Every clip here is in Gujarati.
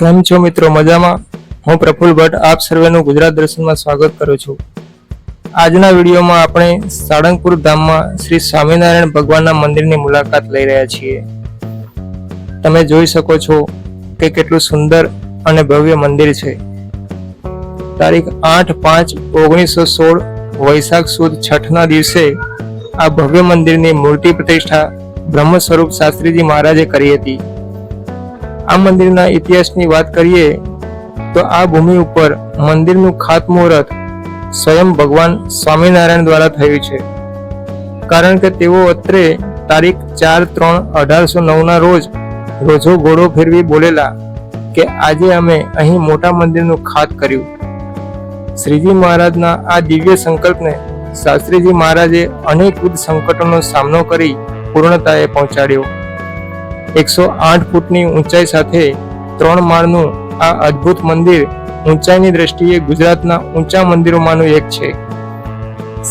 કેમ છો મિત્રો? મજામાં? હું પ્રફુલ ભટ્ટ આપ સર્વેનું ગુજરાત દર્શનમાં સ્વાગત કરું છું. આજના વિડીયોમાં આપણે સાળંગપુર ધામમાં શ્રી સ્વામિનારાયણ ભગવાનના મંદિરની મુલાકાત લઈ રહ્યા છીએ. તમે જોઈ શકો છો કે કેટલું સુંદર અને ભવ્ય મંદિર છે. તારીખ આઠ પાંચ ઓગણીસો સોળ વૈશાખ સુદ છઠના દિવસે આ ભવ્ય મંદિરની મૂર્તિ પ્રતિષ્ઠા બ્રહ્મ સ્વરૂપ શાસ્ત્રીજી મહારાજે કરી હતી. આ મંદિરના ઇતિહાસની વાત કરીએ, તો આ ભૂમિ ઉપર મંદિરનું ખાતમુહૂર્ત સ્વયં ભગવાન સ્વામિનારાયણ દ્વારા થયું છે. કારણ કે તેઓ અત્રે તારીખ ચાર ત્રણ અઢારસો નવના રોજ રોજો ઘોડો ફેરવી બોલેલા કે આજે અમે અહીં મોટા મંદિરનું ખાત કર્યું. શ્રીજી મહારાજના આ દિવ્ય સંકલ્પને શાસ્ત્રીજી મહારાજે અનેકવિધ સંકટોનો સામનો કરી પૂર્ણતાએ પહોંચાડ્યો. એકસો આઠ ફૂટની ઊંચાઈ સાથે ત્રણ માળનું આ અદ્ભુત મંદિર ઊંચાઈની દ્રષ્ટિએ ગુજરાતના ઊંચા મંદિરોમાંનું એક છે.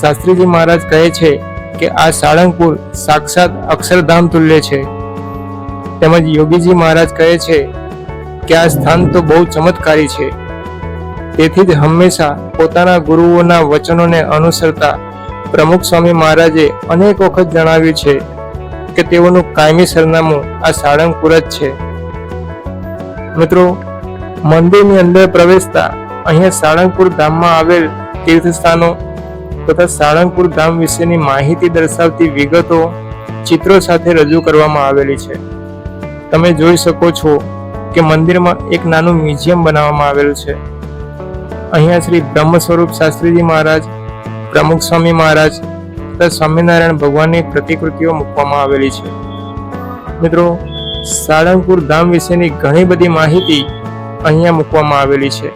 શાસ્ત્રીજી મહારાજ કહે છે કે આ સાળંગપુર સાક્ષાત અક્ષરધામ તુલ્ય છે. તેમજ યોગીજી મહારાજ કહે છે કે આ સ્થાન તો બહુ ચમત્કારી છે. તેથી જ હંમેશા પોતાના ગુરુઓના વચનોને અનુસરતા પ્રમુખ સ્વામી મહારાજે અનેક વખત જણાવ્યું છે કે તેઓનું કાયમી સરનામું આ સાળંગપુર છે. મિત્રો, મંદિરની અંદર પ્રવેશતા અહીંયા સાળંગપુર ધામમાં આવેલ તીર્થસ્થાનો તથા સાળંગપુર ધામ વિશેની માહિતી દર્શાવતી વિગતો ચિત્રો સાથે રજૂ કરવામાં આવેલી છે. તમે જોઈ શકો છો કે મંદિરમાં એક નાનું મ્યુઝિયમ બનાવવામાં આવેલું છે. અહીંયા શ્રી બ્રહ્મ સ્વરૂપ શાસ્ત્રીજી મહારાજ, પ્રમુખ સ્વામી મહારાજ તથા સ્વામિનારાયણ ભગવાનની પ્રતિકૃતિઓ મૂકવામાં આવેલી છે. મિત્રો, સાળંગપુર ધામ વિશેની ઘણી બધી માહિતી અહીંયા મૂકવામાં આવેલી છે.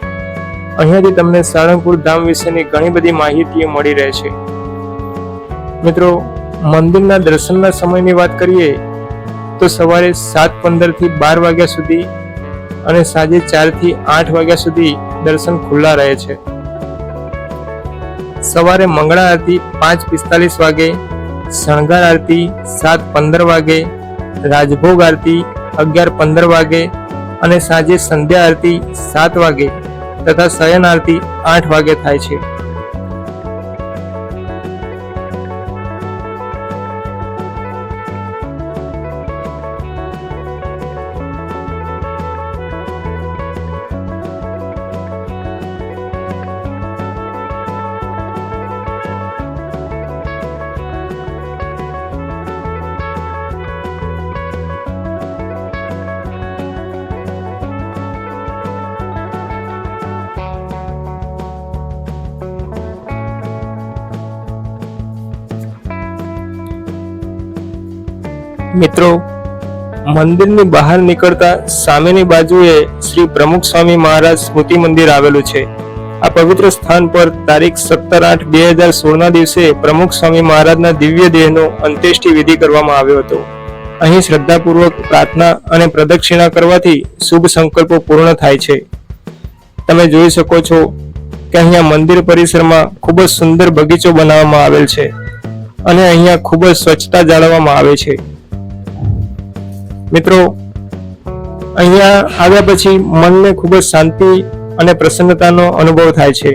અહીંયાથી તમને સાળંગપુર ધામ વિશેની ઘણી બધી માહિતીઓ મળી રહે છે. મિત્રો, મંદિરના દર્શનના સમયની વાત કરીએ, તો સવારે સાત પંદરથી બાર વાગ્યા સુધી અને સાંજે ચારથી આઠ વાગ્યા સુધી દર્શન ખુલ્લા રહે છે. સવારે મંગળા આરતી પાંચ પિસ્તાલીસ વાગે, શણગાર આરતી સાત પંદર વાગે, રાજભોગ આરતી અગિયાર પંદર વાગે અને સાંજે સંધ્યા આરતી સાત વાગે તથા શયન આરતી આઠ વાગે થાય છે. મિત્રો, મંદિરની બહાર નીકળતા સામેની બાજુએ શ્રી પ્રમુખ સ્વામી મહારાજ સ્મૃતિ મંદિર આવેલું છે. આ પવિત્ર સ્થાન પર તારીખ સત્તર આઠ બે હજાર સોળના દિવસે પ્રમુખ સ્વામી મહારાજના દિવ્ય દેહનો અંત્યેષ્ટિ વિધિ કરવામાં આવ્યો હતો. અહીં શ્રદ્ધાપૂર્વક પ્રાર્થના અને પ્રદક્ષિણા કરવાથી શુભ સંકલ્પો પૂર્ણ થાય છે. તમે જોઈ શકો છો કે અહીંયા મંદિર પરિસરમાં ખૂબ જ સુંદર બગીચો બનાવવામાં આવેલ છે અને અહીંયા ખૂબ જ સ્વચ્છતા જાળવવામાં આવે છે. મિત્રો, અહીંયા આવ્યા પછી મનને ખૂબ જ શાંતિ અને પ્રસન્નતાનો અનુભવ થાય છે.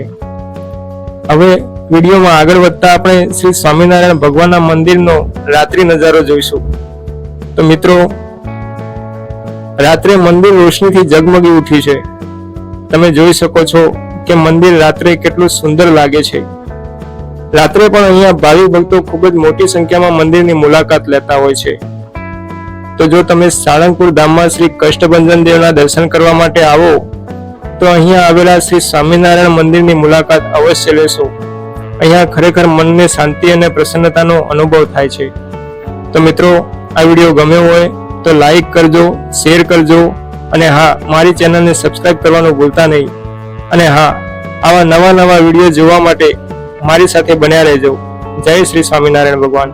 હવે વિડીયોમાં આગળ વધતા આપણે શ્રી સ્વામિનારાયણ ભગવાનના મંદિરનો રાત્રિ નજારો જોઈશું. તો મિત્રો, રાત્રે મંદિર રોશનીથી ઝગમગી ઉઠ્યું છે. તમે જોઈ શકો છો કે મંદિર રાત્રે કેટલું સુંદર લાગે છે. રાત્રે પણ અહીંયા ભાવિ ભક્તો ખૂબ જ મોટી સંખ્યામાં મંદિરની મુલાકાત લેતા હોય છે. તો જો તમે સાળંગપુર ધામમાં શ્રી કષ્ટભંજન દેવના દર્શન કરવા માટે આવો, તો અહીંયા આવેલા શ્રી સ્વામિનારાયણ મંદિરની મુલાકાત અવશ્ય લેશો. અહીંયા ખરેખર મનને શાંતિ અને પ્રસન્નતાનો અનુભવ થાય છે. તો મિત્રો, આ વીડિયો ગમ્યો હોય, તો લાઈક કરજો, શેર કરજો, અને હા, મારી ચેનલને સબસ્ક્રાઇબ કરવાનું ભૂલતા નહીં. અને હા, આવા નવા નવા વીડિયો જોવા માટે મારી સાથે બન્યા રહેજો. જય શ્રી સ્વામિનારાયણ ભગવાન.